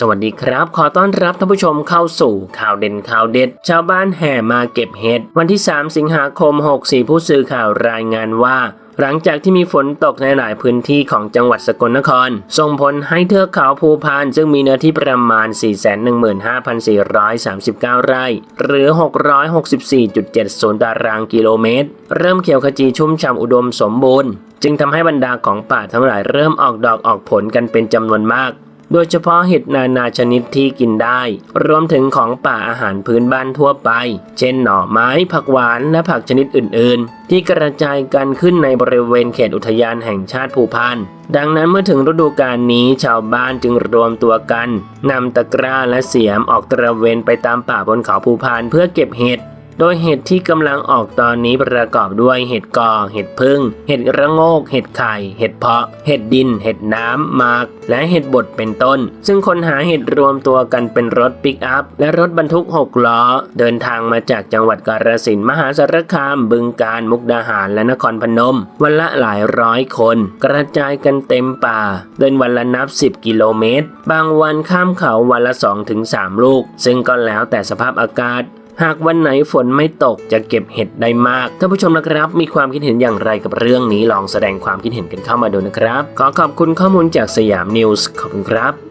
สวัสดีครับ ขอต้อนรับท่านผู้ชมเข้าสู่ข่าวเด่นข่าวเด็ด ชาวบ้านแห่มาเก็บเห็ด วันที่ 3 สิงหาคม 64 ผู้สื่อข่าวรายงานว่า หลังจากที่มีฝนตกในหลายพื้นที่ของจังหวัดสกลนคร ส่งผลให้เทือกเขาภูพานซึ่งมีเนื้อที่ประมาณ 415,439 ไร่ หรือ 664.70 ตารางกิโลเมตร เริ่มเขียวขจีชุ่มฉ่ำอุดมสมบูรณ์ จึงทำให้บรรดาของป่าทั้งหลายเริ่มออกดอกออกผลกันเป็นจำนวนมาก โดยเฉพาะเห็ดนานาชนิดที่กินได้ รวมถึงของป่าอาหารพื้นบ้านทั่วไป เช่นหน่อไม้ ผักหวาน และผักชนิดอื่น ๆ ที่กระจายกันขึ้นในบริเวณเขตอุทยานแห่งชาติภูพานดังนั้นเมื่อถึงฤดูกาลนี้ชาวบ้านจึงรวมตัวกันนำตะกร้าและเสียมออกตระเวนไปตามป่าบนเขาภูพานเพื่อเก็บเห็ด โดยเห็ดที่กำลังออกตอนนี้ประกอบด้วยเห็ดกอ เห็ดพึ่ง เห็ดระโงก เห็ดไข่ เห็ดเพาะ เห็ดดิน เห็ดน้ำมาก และเห็ดบดเป็นต้น ซึ่งคนหาเห็ดรวมตัวกันเป็นรถปิกอัพ และรถบรรทุก 6 ล้อ เดินทางมาจากจังหวัดกาฬสินธุ์มหาสารคาม บึงกาฬมุกดาหารและนครพนม วันละหลายร้อยคน กระจายกันเต็มป่า เดินวันละนับ 10 กิโลเมตร บางวันข้ามเขาวันละ 2-3 ลูก ซึ่งก็แล้วแต่สภาพอากาศ หากวันไหนฝนไม่ตกจะเก็บเห็ดได้มากท่านผู้ชมนะครับมีความคิดเห็นอย่างไรกับเรื่องนี้ลองแสดงความคิดเห็นกันเข้ามาดูนะครับ ขอขอบคุณข้อมูลจากสยามนิวส์ขอบคุณครับ